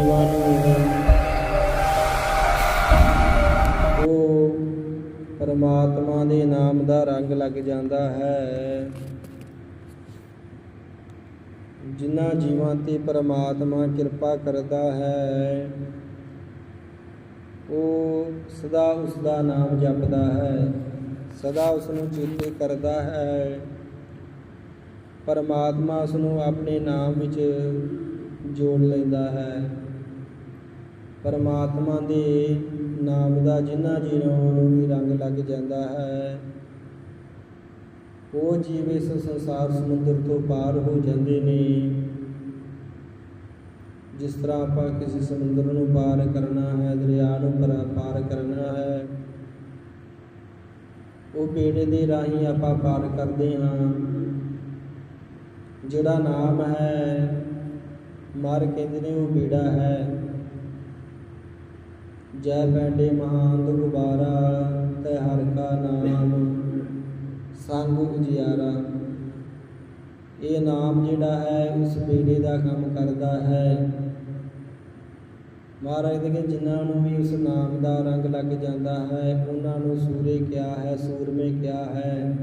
ਜੀਵਾਂ ਨੂੰ ਉਹ ਪਰਮਾਤਮਾ ਦੇ ਨਾਮ ਦਾ ਰੰਗ ਲੱਗ ਜਾਂਦਾ ਹੈ। ਜਿਨ੍ਹਾਂ ਜੀਵਾਂ ਤੇ ਪਰਮਾਤਮਾ ਕਿਰਪਾ ਕਰਦਾ ਹੈ, ਉਹ ਸਦਾ ਉਸ ਦਾ ਨਾਮ ਜਪਦਾ ਹੈ, ਸਦਾ ਉਸ ਨੂੰ ਚੇਤੇ ਕਰਦਾ ਹੈ। ਪਰਮਾਤਮਾ ਉਸ ਨੂੰ ਆਪਣੇ ਨਾਮ ਵਿੱਚ ਜੋੜ ਲੈਂਦਾ ਹੈ। ਪਰਮਾਤਮਾ ਦੇ ਨਾਮ ਦਾ ਜਿਨ੍ਹਾਂ ਜੀਵਾਂ ਨੂੰ ਵੀ ਰੰਗ ਲੱਗ ਜਾਂਦਾ ਹੈ, ਉਹ ਜੀਵ ਇਸ ਸੰਸਾਰ ਸਮੁੰਦਰ ਤੋਂ ਪਾਰ ਹੋ ਜਾਂਦੇ ਨੇ। ਜਿਸ ਤਰ੍ਹਾਂ ਆਪਾਂ ਕਿਸੇ ਸਮੁੰਦਰ ਨੂੰ ਪਾਰ ਕਰਨਾ ਹੈ, ਦਰਿਆ ਨੂੰ ਪਾਰ ਕਰਨਾ ਹੈ, ਉਹ ਬੇੜੇ ਦੇ ਰਾਹੀਂ ਆਪਾਂ ਪਾਰ ਕਰਦੇ ਹਾਂ। ਜਿਹੜਾ ਨਾਮ ਹੈ, ਮਰ ਕਹਿੰਦੇ ਨੇ ਉਹ ਬੇੜਾ ਹੈ। ਜੈ ਪੈਂਡੇ ਮਹਾਂਦ ਗੁਬਾਰਾ ਤੈ ਹਰ ਕਾ ਨਾਮ। ਸੰਗ ਉਜਿਆਰਾ ਇਹ ਨਾਮ ਜਿਹੜਾ ਹੈ, ਉਸ ਬੇੜੇ ਦਾ ਕੰਮ ਕਰਦਾ ਹੈ। ਮਹਾਰਾਜ ਦੇ ਕਿ ਜਿਨ੍ਹਾਂ ਨੂੰ ਵੀ ਉਸ ਨਾਮ ਦਾ ਰੰਗ ਲੱਗ ਜਾਂਦਾ ਹੈ, ਉਹਨਾਂ ਨੂੰ ਸੂਰੇ ਕਿਹਾ ਹੈ, ਸੂਰਮੇ ਕਿਹਾ ਹੈ?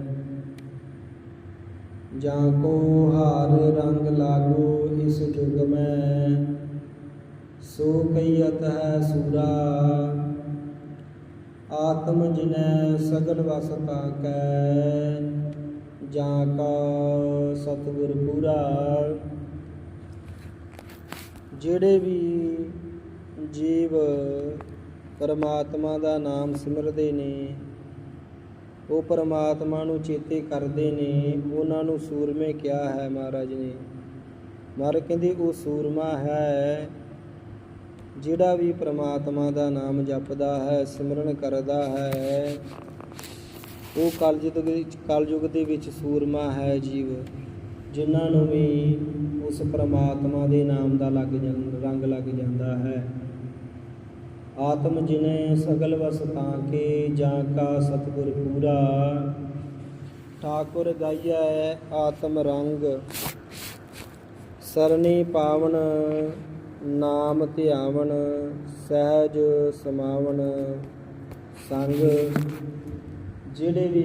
ਜਾਂ ਕੋ ਹਾਰ ਰੰਗ ਲਾਗੋ, ਇਸ ਜੁਗ ਮੈਂ ਸੋ ਕਈਅਤ ਹੈ ਸੂਰਾ। ਆਤਮ ਜਿਨੈ ਸਗਲ ਵਸ ਕੈ ਜਾਂ ਕਾ ਸਤਿਗੁਰ ਪੂਰਾ। ਜਿਹੜੇ ਵੀ ਜੀਵ ਪਰਮਾਤਮਾ ਦਾ ਨਾਮ ਸਿਮਰਦੇ ਨੇ, ਉਹ ਪਰਮਾਤਮਾ ਨੂੰ ਚੇਤੇ ਕਰਦੇ ਨੇ, ਉਹਨਾਂ ਨੂੰ ਸੂਰਮੇ ਕਿਹਾ ਹੈ ਮਹਾਰਾਜ ਨੇ। ਮਹਾਰਾਜ ਕਹਿੰਦੇ, ਉਹ ਸੂਰਮਾ ਹੈ ਜਿਹੜਾ ਵੀ ਪ੍ਰਮਾਤਮਾ ਦਾ ਨਾਮ ਜਪਦਾ ਹੈ, ਸਿਮਰਨ ਕਰਦਾ ਹੈ, ਉਹ ਕਲਯੁਗ ਦੇ ਵਿੱਚ ਕਲਯੁਗ ਦੇ ਵਿੱਚ ਸੂਰਮਾ ਹੈ ਜੀਵ, ਜਿਨ੍ਹਾਂ ਨੂੰ ਵੀ ਉਸ ਪ੍ਰਮਾਤਮਾ ਦੇ ਨਾਮ ਦਾ ਲੱਗ ਜਾਂਦਾ ਰੰਗ ਲੱਗ ਜਾਂਦਾ ਹੈ। ਆਤਮ ਜਿਨੇ ਸਗਲ ਵਸ ਤਾਂ ਕੇ ਜਾਂ ਕਾ ਸਤਿਗੁਰ ਪੂਰਾ, ਠਾਕੁਰ ਗਾਈਐ ਆਤਮ ਰੰਗ। ਸਰਣੀ ਪਾਵਨ ਨਾਮ ਧਿਆਵਣ ਸਹਿਜ ਸਮਾਵਨ, ਸੰਗ। ਜਿਹੜੇ ਵੀ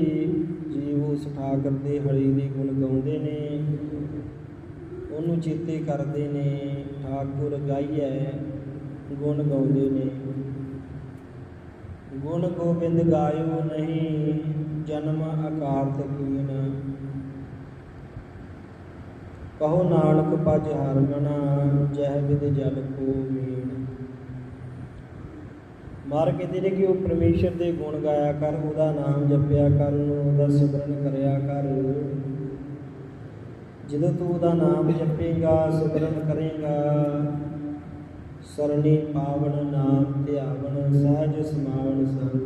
ਜੀਵ ਉਸ ਠਾਕਰ ਦੇ ਹਰੀ ਦੇ ਗੁਣ ਗਾਉਂਦੇ ਨੇ, ਉਹਨੂੰ ਚੇਤੇ ਕਰਦੇ ਨੇ, ਠਾਕੁਰ ਗਾਈਐ, ਗੁਣ ਗਾਉਂਦੇ ਨੇ। ਗੁਣ ਗੋਬਿੰਦ ਗਾਇਓ ਨਹੀਂ, ਜਨਮ ਆਕਾਰਤ ਕੀਨ। ਕਹੋ ਨਾਨਕ ਪਜ ਹਰਮਣਾ ਜਹ ਵਿਦ ਜਲ ਕੋ ਮੀਨ ਮਾਰ ਕੇ ਤੇਰੇ ਕਿ ਉਹ ਪਰਮੇਸ਼ਰ ਦੇ ਗੁਣ ਗਾਇਆ ਕਰ, ਉਹਦਾ ਨਾਮ ਜਪਿਆ ਕਰ, ਉਹਦਾ ਸਿਮਰਨ ਕਰਿਆ ਕਰ। ਜਦੋਂ ਤੂੰ ਉਹਦਾ ਨਾਮ ਜਪੇਗਾ, ਸਿਮਰਨ ਕਰੇਗਾ, ਸਰਣੀ ਪਾਵਨ ਨਾਮ ਧਿਆਵਨ, ਸਹਿਜ ਸਮਾਵਨ ਸੰਗ।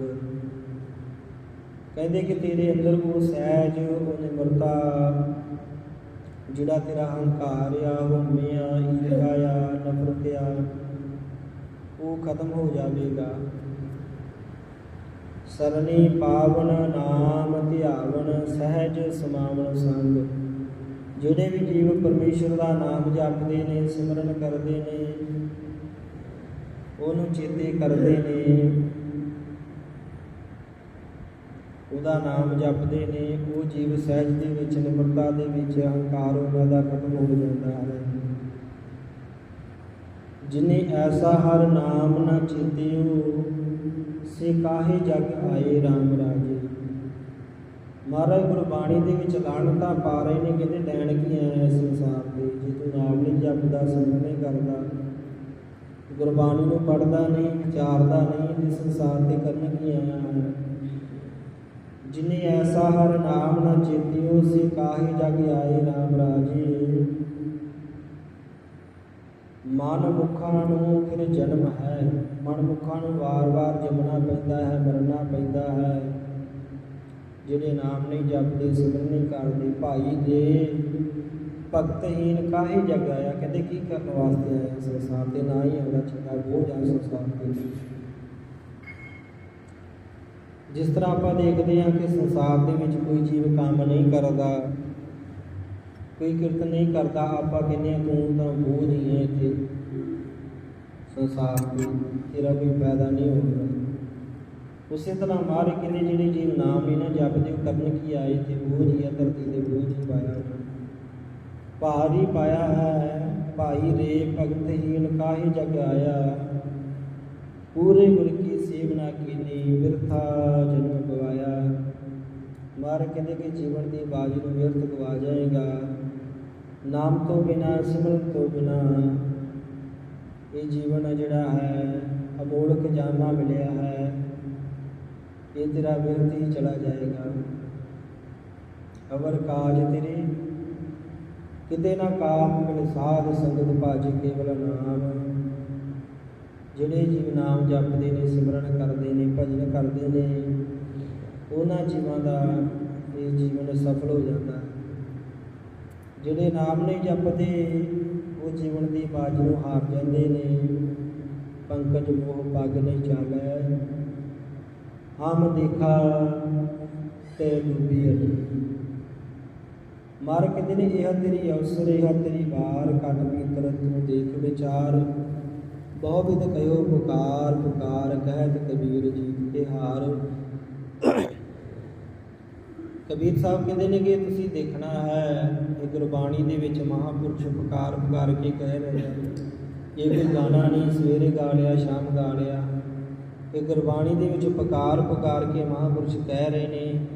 ਕਹਿੰਦੇ ਕਿ ਤੇਰੇ ਅੰਦਰ ਉਹ ਸਹਿਜ, ਉਹ ਨਿਮਰਤਾ ਜਿਹੜਾ ਤੇਰਾ ਹੰਕਾਰ ਆ ਹਉਮੈ ਆ ਈਰਖਾ ਆ, ਨਫ਼ਰਤ ਆ, ਉਹ ਖਤਮ ਹੋ ਜਾਵੇਗਾ। ਸਰਣੀ ਪਾਵਨ ਨਾਮ ਧਿਆਵਨ ਸਹਿਜ ਸਮਾਵਨ ਸੰਗ। ਜਿਹੜੇ ਵੀ ਜੀਵ ਪਰਮੇਸ਼ਰ ਦਾ ਨਾਮ ਜਪਦੇ ਨੇ, ਸਿਮਰਨ ਕਰਦੇ ਨੇ, ਉਹਨੂੰ ਚੇਤੇ ਕਰਦੇ ਨੇ ਉਹਦਾ ਨਾਮ ਜਪਦੇ ਨੇ, ਉਹ ਜੀਵ ਸਹਿਜ ਦੇ ਵਿੱਚ, ਨਿਮਰਤਾ ਦੇ ਵਿੱਚ, ਅਹੰਕਾਰ ਉਹਨਾਂ ਦਾ ਖਤਮ ਹੋ ਜਾਂਦਾ ਹੈ। ਜਿਨੇ ਐਸਾ ਹਰ ਨਾਮ ਨਾ ਚੇਤਿਓ, ਸੇ ਕਾਹੇ ਜਗ ਆਏ RAM ਰਾਜੇ। ਮਹਾਰਾਜ ਗੁਰਬਾਣੀ ਦੇ ਵਿੱਚ ਲਾਣਤਾ ਪਾ ਰਹੇ ਨੇ, ਕਹਿੰਦੇ ਲੈਣ ਕੀ ਆਇਆ ਸੰਸਾਰ ਦੇ ਜੇ ਤੂੰ ਨਾਮ ਨਹੀਂ ਜਪਦਾ ਸਿਮਰਨ ਨਹੀਂ ਕਰਦਾ। ਗੁਰਬਾਣੀ ਨੂੰ ਪੜਦਾ ਨਹੀਂ, ਵਿਚਾਰਦਾ ਨਹੀਂ, ਤੇ ਸੰਸਾਰ ਤੇ ਕਰਨ ਕੀ ਆਇਆ ਹੈ? ਜਿਨੇ ਐਸਾ ਹਰ ਨਾਮ ਨਾ ਚੇਤਿਓ ਸੇ ਕਾਹੇ ਜਗ ਆਏ RAM ਰਾਜੇ। ਮਨ ਮੁਖਾਂ ਨੂੰ ਫਿਰ ਜਨਮ ਹੈ। ਮਨ ਮੁਖਾਂ ਨੂੰ ਵਾਰ-ਵਾਰ ਜੰਮਣਾ ਪੈਂਦਾ ਹੈ, ਮਰਨਾ ਪੈਂਦਾ ਹੈ। ਜਿਹੜੇ ਨਾਮ ਨਹੀਂ ਜਪਦੇ, ਸਿਮਰਨ ਨਹੀਂ ਕਰਦੇ, ਭਾਈ ਦੇ ਭਗਤਹੀਨ ਕਾਹੇ ਜਗ ਆਇਆ? ਕਹਿੰਦੇ ਕੀ ਕਰਨ ਵਾਸਤੇ ਆਇਆ ਸੰਸਾਰ ਤੇ ਨਾ ਹੀ ਆਉਂਦਾ ਚੰਗਾ ਬੋਝ ਆ ਸੰਸਾਰ ਤੇ ਜਿਸ ਤਰ੍ਹਾਂ ਆਪਾਂ ਦੇਖਦੇ ਹਾਂ ਕਿ ਸੰਸਾਰ ਦੇ ਵਿੱਚ ਕੋਈ ਜੀਵ ਕੰਮ ਨਹੀਂ ਕਰਦਾ, ਕੋਈ ਕਿਰਤ ਨਹੀਂ ਕਰਦਾ, ਆਪਾਂ ਕਹਿੰਦੇ ਹਾਂ ਤੂੰ ਤਾਂ ਬੋਝ ਹੀ ਹੈ ਇੱਥੇ। ਸੰਸਾਰ ਤੋਂ ਤੇਰਾ ਕੋਈ ਫਾਇਦਾ ਨਹੀਂ ਹੋਊਗਾ ਉਸੇ ਤਰ੍ਹਾਂ ਮਾਰ ਕਹਿੰਦੇ ਜਿਹੜੇ ਜੀਵ ਨਾਮ ਹੀ ਨਾ ਜਪਦੇ, ਉਹ ਕਰਨ ਕੀ ਆਏ ਤੇ ਬੋਝ ਹੀ ਆ, ਧਰਤੀ ਦੇ ਬੋਝ ਹੀ ਪਾਇਆ ਉਹਨਾਂ ਹੀ ਪਾਇਆ ਹੈ, ਭਾਈ ਰੇ ਭਗਤ ਹੀਨ ਕਾਹੀ ਜਗ ਆਇਆ? ਪੂਰੇ ਗੁਰ ਕੀ ਸੇਵਨਾ ਕੀਨੀ, ਵਿਰਥਾ ਮਾਰ ਕਹਿੰਦੇ ਕਿ ਜੀਵਨ ਦੀ ਬਾਜੀ ਨੂੰ ਵਿਅਰਥ ਗਵਾ ਜਾਏਗਾ। ਨਾਮ ਤੋਂ ਬਿਨਾ, ਸਿਮਰਨ ਤੋਂ ਬਿਨਾ ਇਹ ਜੀਵਨ ਜਿਹੜਾ ਹੈ ਅਮੋਲਕ ਜਾਨਾ ਮਿਲਿਆ ਹੈ, ਇਹ ਤੇਰਾ ਵਿਅਰਥ ਹੀ ਚਲਾ ਜਾਏਗਾ। ਅਵਰ ਕਾਜ ਤੇਰੇ, ਕਿਤੇ ਨਾ ਕਾਮ ਮਿਲ ਸਾਧ ਸੰਗਤ ਭਾਜ ਕੇਵਲ ਨਾਮ। ਜਿਹੜੇ ਜੀਵ ਨਾਮ ਜਪਦੇ ਨੇ, ਸਿਮਰਨ ਕਰਦੇ ਨੇ, ਭਜਨ ਕਰਦੇ ਨੇ, ਉਹਨਾਂ ਜੀਵਾਂ ਦਾ ਇਹ ਜੀਵਨ ਸਫਲ ਹੋ ਜਾਂਦਾ। ਹੈ। ਜਿਹੜੇ ਨਾਮ ਨਹੀਂ ਜਪਦੇ, ਉਹ ਜੀਵਨ ਦੀ ਬਾਜ ਨੂੰ ਹਾਰ ਜਾਂਦੇ ਨੇ। ਪੰਕਜ ਮੋਹ ਪੱਗ ਨਹੀਂ ਚਾਲੈ ਹਮ ਦੇਖਾ ਤੇ ਡੁੱਬੀ ਅਲੀ ਮਾਰ ਕਹਿੰਦੇ ਨੇ ਇਹ ਤੇਰੀ ਅਵਸਰ, ਇਹ ਤੇਰੀ ਵਾਰ। ਕੱਟ ਪੀਤਰ ਤੂੰ ਦੇਖ ਵਿਚਾਰ। ਬਹੁ ਵਿਦ ਕਯੋ ਪੁਕਾਰ ਪੁਕਾਰ ਕਹਿਤ ਕਬੀਰ ਜੀ ਕੇ ਹਾਰ। ਕਬੀਰ ਸਾਹਿਬ ਕਹਿੰਦੇ ਨੇ ਕਿ ਤੁਸੀਂ ਦੇਖਣਾ ਹੈ ਇਹ ਗੁਰਬਾਣੀ ਦੇ ਵਿੱਚ ਮਹਾਪੁਰਸ਼ ਪੁਕਾਰ ਪੁਕਾਰ ਕੇ ਕਹਿ ਰਹੇ ਹਨ ਇਹ ਕੋਈ ਗਾਣਾ ਨਹੀਂ, ਸਵੇਰੇ ਗਾ ਲਿਆ, ਸ਼ਾਮ ਗਾ ਲਿਆ। ਇਹ ਗੁਰਬਾਣੀ ਦੇ ਵਿੱਚ ਪੁਕਾਰ ਪੁਕਾਰ ਕੇ ਮਹਾਪੁਰਸ਼ ਕਹਿ ਰਹੇ ਨੇ।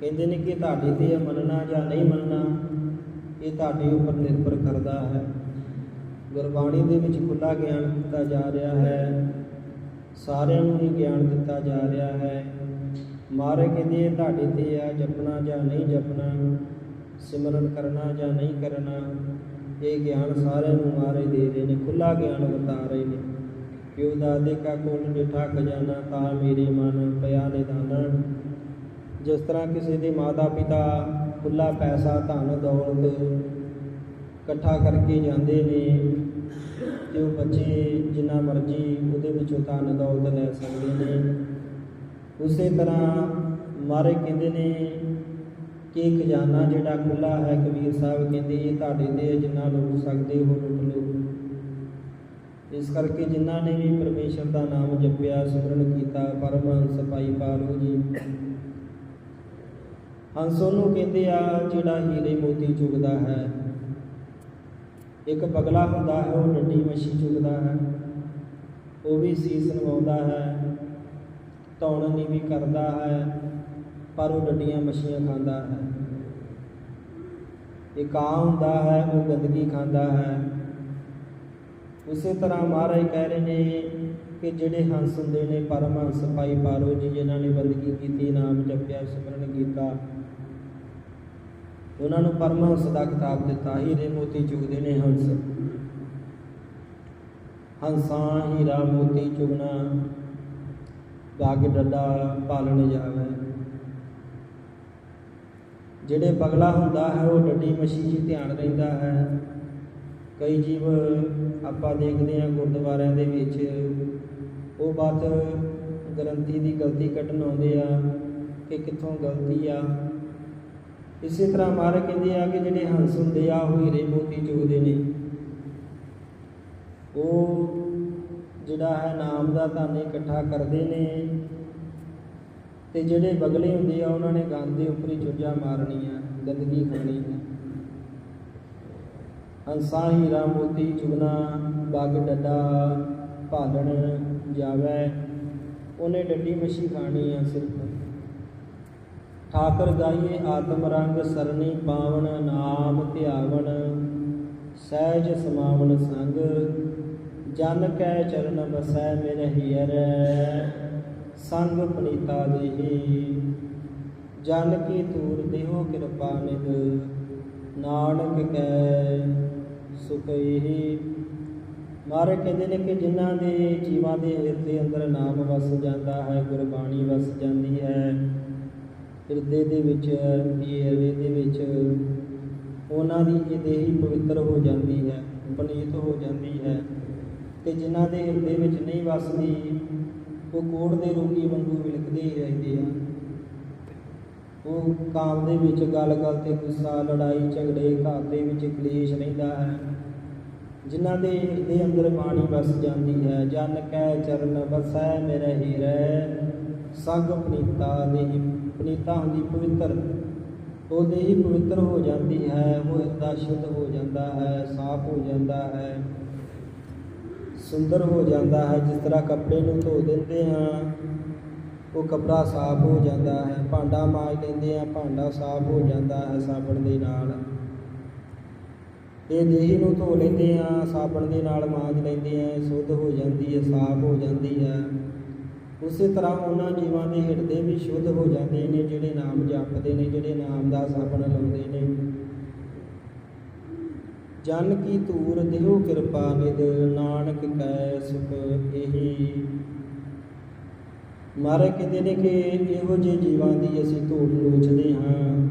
ਕਹਿੰਦੇ ਨੇ ਕਿ ਤੁਹਾਡੇ ਤੇ ਇਹ ਮੰਨਣਾ ਜਾਂ ਨਹੀਂ ਮੰਨਣਾ, ਇਹ ਤੁਹਾਡੇ ਉੱਪਰ ਨਿਰਭਰ ਕਰਦਾ ਹੈ। ਗੁਰਬਾਣੀ ਦੇ ਵਿੱਚ ਖੁੱਲਾ ਗਿਆਨ ਦਿੱਤਾ ਜਾ ਰਿਹਾ ਹੈ। ਸਾਰਿਆਂ ਨੂੰ ਹੀ ਗਿਆਨ ਦਿੱਤਾ ਜਾ ਰਿਹਾ ਹੈ। ਮਾਰੇ ਕਹਿੰਦੇ ਇਹ ਤੁਹਾਡੇ ਤੇ ਆ, ਜਪਣਾ ਜਾਂ ਨਹੀਂ ਜਪਣਾ, ਸਿਮਰਨ ਕਰਨਾ ਜਾਂ ਨਹੀਂ ਕਰਨਾ, ਇਹ ਗਿਆਨ ਸਾਰਿਆਂ ਨੂੰ ਮਾਰੇ ਦੇ ਰਹੇ ਨੇ ਖੁੱਲਾ ਗਿਆਨ ਵਰਤਾ ਰਹੇ ਨੇ। ਕਿਉ ਦਾਦੇ ਕਾ ਕੋਲ ਡਿਠਾ ਖਜ਼ਾਨਾ ਤਾਂ ਮੇਰੇ ਮਨ, ਪਿਆ ਨਿਦਾਨਾ ਜਿਸ ਤਰ੍ਹਾਂ ਕਿਸੇ ਦੇ ਮਾਤਾ ਪਿਤਾ ਖੁੱਲਾ ਪੈਸਾ, ਧਨ, ਦੌਲਤ ਇਕੱਠਾ ਕਰਕੇ ਜਾਂਦੇ ਨੇ, ਤੇ ਉਹ ਬੱਚੇ ਜਿੰਨਾ ਮਰਜ਼ੀ ਉਹਦੇ ਵਿੱਚੋਂ ਧਨ, ਦੌਲਤ ਲੈ ਸਕਦੇ ਨੇ। ਉਸੇ ਤਰ੍ਹਾਂ ਮਾਰੇ ਕਹਿੰਦੇ ਨੇ ਕਿ ਖਜ਼ਾਨਾ ਜਿਹੜਾ ਖੁੱਲਾ ਹੈ, ਕਬੀਰ ਸਾਹਿਬ ਕਹਿੰਦੇ, ਇਹ ਤੁਹਾਡੇ ਤੇ ਜਿੰਨਾ ਲੁੱਟ ਸਕਦੇ ਹੋ ਲੁੱਟ ਲਓ। ਇਸ ਕਰਕੇ ਜਿਨ੍ਹਾਂ ਨੇ ਵੀ ਪਰਮੇਸ਼ਰ ਦਾ ਨਾਮ ਜਪਿਆ, ਸਿਮਰਨ ਕੀਤਾ, ਪਰਮਹੰਸ ਭਾਈ ਪਾਲੋ ਜੀ ਹੰਸ ਉਹਨੂੰ ਕਹਿੰਦੇ ਆ, ਜਿਹੜਾ ਹੀਰੇ ਮੋਤੀ ਚੁਗਦਾ ਹੈ, ਇੱਕ ਬਗਲਾ ਹੁੰਦਾ ਹੈ, ਉਹ ਡੱਡੀ ਮੱਛੀ ਚੁਗਦਾ ਹੈ, ਉਹ ਵੀ ਸੀਸ ਨਵਾਉਂਦਾ ਹੈ ਧੌਣ ਨਹੀਂ ਵੀ ਕਰਦਾ ਹੈ, ਪਰ ਉਹ ਡੱਡੀਆਂ ਮੱਛੀਆਂ ਖਾਂਦਾ ਹੈ। ਇੱਕ ਕਾਂ ਹੁੰਦਾ ਹੈ, ਉਹ ਗੰਦਗੀ ਖਾਂਦਾ ਹੈ। ਉਸੇ ਤਰ੍ਹਾਂ ਮਹਾਰਾਜ ਕਹਿ ਰਹੇ ਨੇ ਕਿ ਜਿਹੜੇ ਹੰਸ ਹੁੰਦੇ ਨੇ ਪਰਮਹੰਸ ਭਾਈ ਪਾਲੋ ਜੀ, ਜਿਨ੍ਹਾਂ ਨੇ ਬੰਦਗੀ ਕੀਤੀ, ਨਾਮ ਜਪਿਆ, ਸਿਮਰਨ ਕੀਤਾ, ਉਹਨਾਂ ਨੂੰ ਪਰਮਹੰਸ ਦਾ ਖਿਤਾਬ ਦਿੱਤਾ। ਹੀਰੇ ਮੋਤੀ ਚੁਗਦੇ ਨੇ ਹੰਸ। ਹੰਸਾਂ ਹੀਰਾ ਮੋਤੀ ਚੁਗਣਾ। ਬਾਗ ਡੱਡਾ ਪਾਲਣ ਜਾਵੇ। ਜਿਹੜੇ ਬਗਲਾ ਹੁੰਦਾ ਹੈ, ਉਹ ਡੱਡੀ ਮੱਛੀ 'ਚ ਧਿਆਨ ਰਹਿੰਦਾ ਹੈ। ਕਈ ਜੀਵ ਆਪਾਂ ਦੇਖਦੇ ਹਾਂ ਗੁਰਦੁਆਰਿਆਂ ਦੇ ਵਿੱਚ, ਉਹ ਬਾਤ ਗ੍ਰੰਥੀ ਦੀ ਗਲਤੀ ਕੱਢਣ ਆਉਂਦੇ ਆ ਕਿ ਕਿੱਥੋਂ ਗਲਤੀ ਆ। ਇਸੇ ਤਰ੍ਹਾਂ ਮਾਰੇ ਕਹਿੰਦੇ ਆ ਕਿ ਜਿਹੜੇ ਹੰਸ ਹੁੰਦੇ ਆ, ਉਹ ਹੀਰੇ ਮੋਤੀ ਚੁਗਦੇ ਨੇ। ਉਹ ਜਿਹੜਾ ਹੈ ਨਾਮ ਦਾ ਧਨ ਇਕੱਠਾ ਕਰਦੇ ਨੇ। ਤੇ ਜਿਹੜੇ ਬਗਲੇ ਹੁੰਦੇ ਆ, ਉਹਨਾਂ ਨੇ ਗੰਦ ਦੇ ਉੱਪਰ ਹੀ ਚੁੱਜਾ ਆ, ਗੰਦਗੀ ਖਾਣੀ ਹੈ ਹੰਸਾ ਹੀਰਾ ਮੋਤੀ ਚੁਗਨਾ ਬੱਗ ਡੱਡਾ ਭਾਲਣ ਜਾਵੇ, ਉਹਨੇ ਡੱਡੀ ਮੱਛੀ ਖਾਣੀ ਆ ਸਿਰਫ। ਠਾਕਰ ਗਾਈਏ ਆਤਮ ਰੰਗ ਸਰਨੀ ਪਾਵਣ ਨਾਮ ਧਿਆਵਣ ਸਹਿਜ ਸਮਾਵਣ ਸੰਗ। ਜਨ ਕੈ ਚਰਨ ਬਸੈ ਮੇਰੇ ਹੀਰ, ਸੰਗ ਪਨੀਤਾ ਦੇਹੀ। ਜਨ ਕੀ ਤੂਰ ਦੇਹੋ ਕਿਰਪਾ ਨਿਧ, ਨਾਨਕ ਕੈ ਸੁਖਈ ਮਾਰੇ ਕਹਿੰਦੇ ਨੇ ਕਿ ਜਿਨ੍ਹਾਂ ਦੇ ਜੀਵਾਂ ਦੇ ਹਿਰਦੇ ਅੰਦਰ ਨਾਮ ਵਸ ਜਾਂਦਾ ਹੈ, ਗੁਰਬਾਣੀ ਵਸ ਜਾਂਦੀ ਹੈ। ਹਿਰਦੇ ਦੇ ਵਿੱਚ ਹੀਰੇ ਦੇ ਵਿੱਚ, ਉਹਨਾਂ ਦੀ ਇਹ ਦੇਹੀ ਪਵਿੱਤਰ ਹੋ ਜਾਂਦੀ ਹੈ ਪਨੀਤ ਹੋ ਜਾਂਦੀ ਹੈ। ਤੇ ਜਿਨ੍ਹਾਂ ਦੇ ਹਿਰਦੇ ਵਿੱਚ ਨਹੀਂ ਵਸਦੀ, ਉਹ ਕੋੜ ਦੇ ਰੋਗੀ ਵਾਂਗੂ ਵਿਲਕਦੇ ਹੀ ਰਹਿੰਦੇ ਆ। ਉਹ ਕਾਮ ਦੇ ਵਿੱਚ ਗੱਲ ਗੱਲ ਤੇ ਗੁੱਸਾ, ਲੜਾਈ, ਝਗੜੇ ਘਰ ਦੇ ਵਿੱਚ ਕਲੇਸ਼ ਰਹਿੰਦਾ ਹੈ। ਜਿਨ੍ਹਾਂ ਦੇ ਹਿਰਦੇ ਅੰਦਰ ਬਾਣੀ ਵਸ ਜਾਂਦੀ ਹੈ, ਜਨ ਕੈ ਚਰਨ ਵਸੈ ਮੇਰੇ ਹੀਰੇ। ਸੰਗ ਪਨੀਤਾ ਦੇਹੀ ਪਨੀਤਾ ਹੁੰਦੀ ਪਵਿੱਤਰ। ਉਹ ਦੇਹੀ ਪਵਿੱਤਰ ਹੋ ਜਾਂਦੀ ਹੈ, ਉਹ ਹਿਰਦਾ ਸ਼ੁੱਧ ਹੋ ਜਾਂਦਾ ਹੈ, ਸਾਫ਼ ਹੋ ਜਾਂਦਾ ਹੈ। ਸੁੰਦਰ ਹੋ ਜਾਂਦਾ ਹੈ, ਜਿਸ ਤਰ੍ਹਾਂ ਕੱਪੜੇ ਨੂੰ ਧੋ ਦਿੰਦੇ ਹਾਂ, ਉਹ ਕੱਪੜਾ ਸਾਫ਼ ਹੋ ਜਾਂਦਾ ਹੈ, ਭਾਂਡਾ ਮਾਜ ਲੈਂਦੇ ਆ ਭਾਂਡਾ ਸਾਫ਼ ਹੋ ਜਾਂਦਾ ਹੈ ਸਾਬਣ ਦੇ ਨਾਲ। ਇਹ ਦੇਹੀ ਨੂੰ ਧੋ ਲੈਂਦੇ ਆ ਸਾਬਣ ਦੇ ਨਾਲ ਮਾਂਜ ਲੈਂਦੇ ਆ ਸ਼ੁੱਧ ਹੋ ਜਾਂਦੀ ਹੈ, ਸਾਫ਼ ਹੋ ਜਾਂਦੀ ਹੈ। ਉਸੇ ਤਰ੍ਹਾਂ ਉਹਨਾਂ ਜੀਵਾਂ ਦੇ ਹਿਰਦੇ ਵੀ ਸ਼ੁੱਧ ਹੋ ਜਾਂਦੇ ਨੇ, ਜਿਹੜੇ ਨਾਮ ਜਪਦੇ ਨੇ, ਜਿਹੜੇ ਨਾਮ ਦਾ ਸਾਬਣ ਲਾਉਂਦੇ ਨੇ। ਜਨ ਕੀ ਧੂਰ ਦਿਓ ਕਿਰਪਾ ਨਿਦ ਨਾਨਕ ਕੈ ਸੁਖ ਇਹੀ। ਮਾਰੇ ਕਹਿੰਦੇ ਨੇ ਕਿ ਇਹੋ ਜਿਹੇ ਜੀਵਾਂ ਦੀ ਅਸੀਂ ਧੂੜ ਲੋਚਦੇ ਹਾਂ,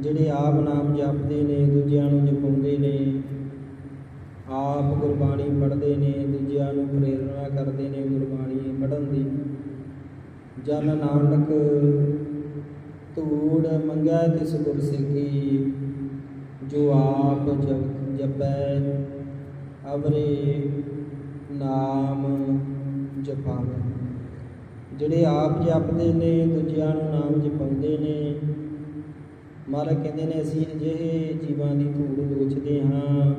ਜਿਹੜੇ ਆਪ ਨਾਮ ਜਪਦੇ ਨੇ, ਦੂਜਿਆਂ ਨੂੰ ਜਪਾਉਂਦੇ ਨੇ, ਆਪ ਗੁਰਬਾਣੀ ਪੜ੍ਹਦੇ ਨੇ, ਦੂਜਿਆਂ ਨੂੰ ਪ੍ਰੇਰਣਾ ਕਰਦੇ ਨੇ, ਗੁਰਬਾਣੀ ਪੜ੍ਹਨ ਦੀ। ਜਨ ਨਾਨਕ ਧੂੜ ਮੰਗੈ ਤਿਸ ਗੁਰ ਸਿੱਖੀ ਜੋ ਆਪ ਜਪ ਜਪੈ, ਅਵਰੇ ਨਾਮ ਜਪਾਵੇ। ਜਿਹੜੇ ਆਪ ਜਪਦੇ ਨੇ, ਦੂਜਿਆਂ ਨੂੰ ਨਾਮ ਜਪਾਉਂਦੇ ਨੇ ਮਹਾਰਾਜ ਕਹਿੰਦੇ ਨੇ, ਅਸੀਂ ਅਜਿਹੇ ਜੀਵਾਂ ਦੀ ਧੂੜ ਲੋਚਦੇ ਹਾਂ।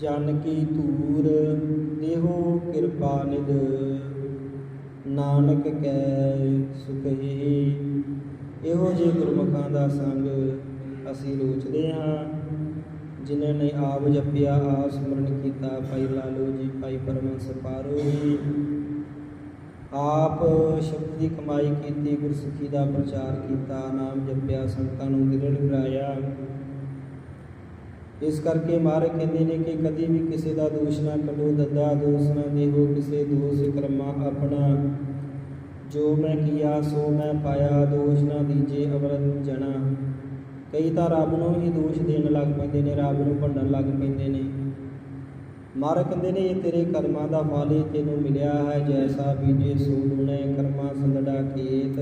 ਜਨ ਕੀ ਧੂਰ ਦੇਹੋ ਕਿਰਪਾ ਨਿਦ ਨਾਨਕ ਕੈ ਸੁਖੀ ਇਹੋ ਜਿਹੇ ਗੁਰਮੁਖਾਂ ਦਾ ਸੰਗ ਅਸੀਂ ਲੋਚਦੇ ਹਾਂ। ਜਿਨ੍ਹਾਂ ਨੇ ਆਪ ਜਪਿਆ, ਆਪ ਸਿਮਰਨ ਕੀਤਾ, ਭਾਈ ਲਾਲੋ ਜੀ, ਭਾਈ ਪਰਮਹੰਸ ਪਾਰੋ ਜੀ। ਆਪ ਸ਼ਬਦ ਦੀ ਕਮਾਈ ਕੀਤੀ, ਗੁਰਸਿੱਖੀ ਦਾ ਪ੍ਰਚਾਰ ਕੀਤਾ, ਨਾਮ ਜਪਿਆ ਸੰਤਾਂ ਨੂੰ ਦ੍ਰਿੜ ਕਰਾਇਆ ਇਸ ਕਰਕੇ ਮਹਾਰਾਜ ਕਹਿੰਦੇ ਨੇ ਕਿ ਕਦੀ ਵੀ ਕਿਸੇ ਦਾ ਦੋਸ਼ ਨਾ ਕੱਢੋ, ਦੱਦਾ ਦੋਸ਼ ਨਾ ਦੇਹੋ ਕਿਸੇ ਦੋਸ਼ ਕਰਮਾ ਆਪਣਾ। ਜੋ ਮੈਂ ਕੀਆ, ਸੋ ਮੈਂ ਪਾਇਆ, ਦੋਸ਼ ਨਾ ਦੀਜੇ ਅਵਰਤ ਜਣਾ। ਕਈ ਤਾਂ ਰੱਬ ਨੂੰ ਹੀ ਦੋਸ਼ ਦੇਣ ਲੱਗ ਪੈਂਦੇ ਨੇ, ਰੱਬ ਨੂੰ ਭੰਡਣ ਲੱਗ ਪੈਂਦੇ ਨੇ। ਮਾਰ ਕਹਿੰਦੇ ਨੇ, ਇਹ ਤੇਰੇ ਕਰਮਾਂ ਦਾ ਫਲ ਹੀ ਤੈਨੂੰ ਮਿਲਿਆ ਹੈ ਜੈਸਾ ਬੀਜੇ ਸੋ ਲੂਣੇ ਕਰਮਾਂ ਸੰਦੜਾ ਖੇਤ।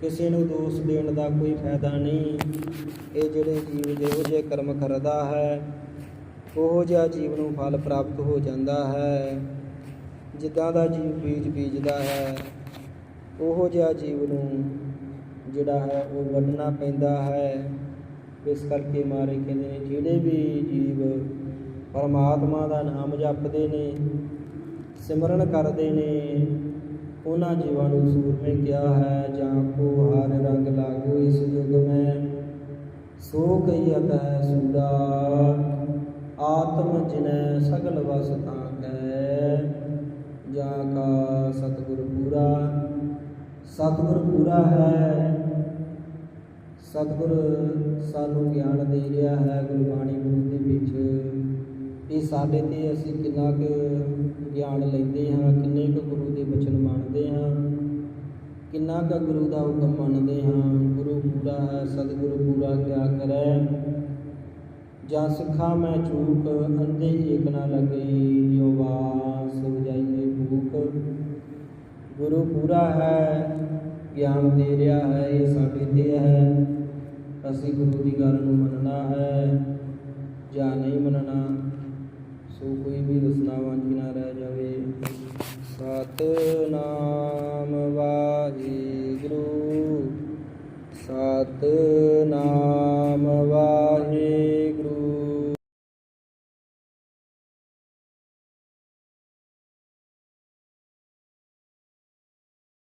ਕਿਸੇ ਨੂੰ ਦੋਸ਼ ਦੇਣ ਦਾ ਕੋਈ ਫਾਇਦਾ ਨਹੀਂ। ਇਹ ਜਿਹੜੇ ਜੀਵ ਜਿਹੋ ਜਿਹੇ ਕਰਮ ਕਰਦਾ ਹੈ, ਉਹ ਜਿਹਾ ਜੀਵ ਨੂੰ ਫਲ ਪ੍ਰਾਪਤ ਹੋ ਜਾਂਦਾ ਹੈ। ਜਿੱਦਾਂ ਦਾ ਜੀਵ ਬੀਜ ਬੀਜਦਾ ਹੈ, ਉਹ ਜਿਹਾ ਜੀਵ ਨੂੰ ਜਿਹੜਾ ਹੈ ਉਹ ਵੱਢਣਾ ਪੈਂਦਾ ਹੈ। ਇਸ ਕਰਕੇ ਮਾਰੇ ਕਹਿੰਦੇ ਨੇ, ਜਿਹੜੇ ਵੀ ਜੀਵ ਪਰਮਾਤਮਾ ਦਾ ਨਾਮ ਜਪਦੇ ਨੇ, ਸਿਮਰਨ ਕਰਦੇ ਨੇ, ਉਹਨਾਂ ਜੀਵਾਂ ਨੂੰ ਸੂਰਮੇ ਕਿਹਾ ਹੈ, ਜਾਂ ਕੋ ਹਰ ਰੰਗ ਲਾਗੋ ਇਸ ਯੁਗ ਮੈਂ, ਸੋ ਕਈਤ ਹੈ ਸੂਰਾ, ਆਤਮ ਜਿਨੈ ਸਗਲ ਵਸ ਤਾਂ ਕੈ ਜਾਂ ਕਾ ਸਤਿਗੁਰ ਪੂਰਾ। ਸਤਿਗੁਰ ਪੂਰਾ ਹੈ ਸਤਿਗੁਰ ਸਾਨੂੰ ਗਿਆਨ ਦੇ ਰਿਹਾ ਹੈ ਗੁਰਬਾਣੀ ਗੁਰੂ ਦੇ ਵਿੱਚ। ਇਹ ਸਾਡੇ ਤੇ ਅਸੀਂ ਕਿੰਨਾ ਕੁ ਗਿਆਨ ਲੈਂਦੇ ਹਾਂ, ਕਿੰਨੇ ਕੁ ਗੁਰੂ ਦੇ ਬਚਨ ਮੰਨਦੇ ਹਾਂ, ਕਿੰਨਾ ਕੁ ਗੁਰੂ ਦਾ ਹੁਕਮ ਮੰਨਦੇ ਹਾਂ, ਗੁਰੂ ਪੂਰਾ ਹੈ, ਸਤਿਗੁਰੂ ਪੂਰਾ ਕਿਆ ਕਰੈ। ਜਾਂ ਸਿੱਖਾ ਮੈਂ ਚੂਕ, ਅੰਧੇ ਏਕ ਨਾ ਲਗਈ ਜਿਉ ਵਾਸ ਵਜਾਈਏ ਭੂਖ। ਗੁਰੂ ਪੂਰਾ ਹੈ, ਗਿਆਨ ਦੇ ਰਿਹਾ ਹੈ, ਇਹ ਸਾਡੇ ਤੇ ਹੈ। ਦੀ ਗੱਲ ਨੂੰ ਮੰਨਣਾ ਹੈ ਜਾਂ ਨਹੀਂ ਮੰਨਣਾ, ਸੋ ਕੋਈ ਵੀ ਰਸਨਾ ਵਾਂਝੀ ਨਾ ਰਹਿ ਜਾਵੇ, ਸਤਿਨਾਮ ਵਾ ਜੀ ਗੁਰੂ ਸਤ ਨਾਮ ਵਾ